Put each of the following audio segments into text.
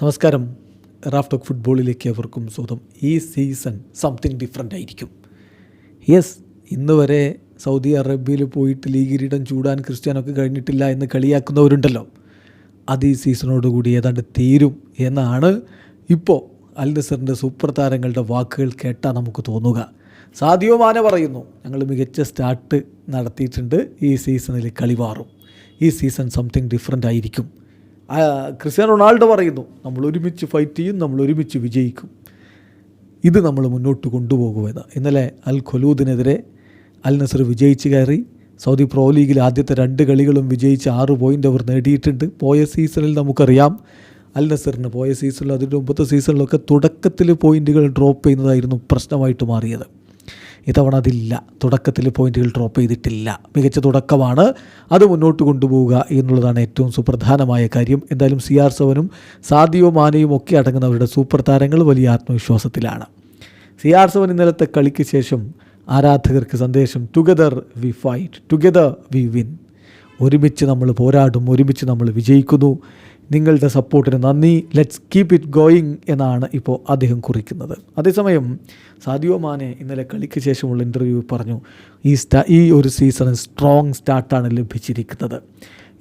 നമസ്കാരം. Raf talk ഫുട്ബോളിലേക്ക് അവർക്കും സ്വന്തം ഈ സീസൺ സംതിങ് ഡിഫറെന്റ് ആയിരിക്കും. യെസ് ഇന്ന് വരെ സൗദി അറേബ്യയിൽ പോയിട്ട് ലീഗ് കിരീടം ചൂടാൻ ക്രിസ്ത്യാനൊക്കെ കഴിഞ്ഞിട്ടില്ല എന്ന് കളിയാക്കുന്നവരുണ്ടല്ലോ. അത് ഈ സീസണോടുകൂടി ഏതാണ്ട് തീരും എന്നാണ് ഇപ്പോൾ അൽ നസറിന്റെ സൂപ്പർ താരങ്ങളുടെ വാക്കുകൾ കേട്ടാൽ നമുക്ക് തോന്നുക. സാദിയോ മാന പറയുന്നു ഞങ്ങൾ മികച്ച സ്റ്റാർട്ട് നടത്തിയിട്ടുണ്ട്. ഈ സീസണിൽ കളി മാറും ഈ സീസൺ സംതിങ് ഡിഫറെന്റ് ആയിരിക്കും. ക്രിസ്ത്യാനോ റൊണാൾഡോ പറയുന്നു നമ്മൾ ഒരുമിച്ച് ഫൈറ്റ് ചെയ്യും നമ്മൾ ഒരുമിച്ച് വിജയിക്കും. ഇത് നമ്മൾ മുന്നോട്ട് കൊണ്ടുപോകുമെന്ന്. ഇന്നലെ അൽ ഖലൂദിനെതിരെ അൽ നസർ വിജയിച്ച് കയറി. സൗദി പ്രോ ലീഗിൽ ആദ്യത്തെ രണ്ട് കളികളും വിജയിച്ച് ആറ് പോയിന്റ് അവർ നേടിയിട്ടുണ്ട്. പോയ സീസണിൽ നമുക്കറിയാം അൽ നസറിന് പോയ സീസണിൽ അതിന്റെ മുമ്പത്തെ സീസണിലൊക്കെ തുടക്കത്തിൽ പോയിന്റുകൾ ഡ്രോപ്പ് ചെയ്യുന്നതായിരുന്നു പ്രശ്നമായിട്ട് മാറിയത്. ഇത്തവണ അതില്ല. തുടക്കത്തിൽ പോയിന്റുകൾ ഡ്രോപ്പ് ചെയ്തിട്ടില്ല. മികച്ച തുടക്കമാണ്. അത് മുന്നോട്ട് കൊണ്ടുപോവുക എന്നുള്ളതാണ് ഏറ്റവും സുപ്രധാനമായ കാര്യം. എന്തായാലും സി ആർ സെവനും സാദിയോ മാനയും ഒക്കെ അടങ്ങുന്നവരുടെ സൂപ്പർ താരങ്ങൾ വലിയ ആത്മവിശ്വാസത്തിലാണ്. സി ആർ സെവൻ ഇന്നലത്തെ കളിക്ക് ശേഷം ആരാധകർക്ക് സന്ദേശം together we fight together we win ഒരുമിച്ച് നമ്മൾ പോരാടും. ഒരുമിച്ച് നമ്മൾ വിജയിക്കുന്നു. നിങ്ങളുടെ സപ്പോർട്ടിന് നന്ദി. ലെറ്റ്സ് കീപ്പ് ഇറ്റ് ഗോയിങ് എന്നാണ് ഇപ്പോൾ അദ്ദേഹം കുറിക്കുന്നത്. അതേസമയം സാദിയോ മാനെ ഇന്നലെ കളിക്ക് ശേഷമുള്ള ഇന്റർവ്യൂ പറഞ്ഞു ഈ സ്റ്റാ ഈ ഒരു സീസണിൽ സ്ട്രോങ് സ്റ്റാർട്ടാണ് ലഭിച്ചിരിക്കുന്നത്.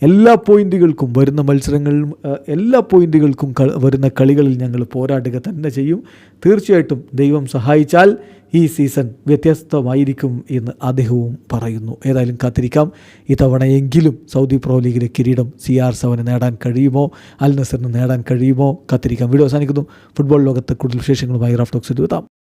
എല്ലാ പോയിന്റുകൾക്കും വരുന്ന മത്സരങ്ങളിലും എല്ലാ പോയിന്റുകൾക്കും വരുന്ന കളികളിൽ ഞങ്ങൾ പോരാടുക തന്നെ ചെയ്യും. തീർച്ചയായിട്ടും ദൈവം സഹായിച്ചാൽ ഈ സീസൺ വ്യത്യസ്തമായിരിക്കും എന്ന് അദ്ദേഹവും പറയുന്നു. ഏതായാലും കാത്തിരിക്കാം. ഇത്തവണയെങ്കിലും സൗദി പ്രോ ലീഗിലെ കിരീടം സി ആർ സെവന് നേടാൻ കഴിയുമോ? അൽ നസറിന് നേടാൻ കഴിയുമോ? കാത്തിരിക്കാം. വീഡിയോ അവസാനിക്കുന്നു. ഫുട്ബോൾ ലോകത്ത് കൂടുതൽ വിശേഷങ്ങളുമായി റാഫ് ടോക്സ് എത്താം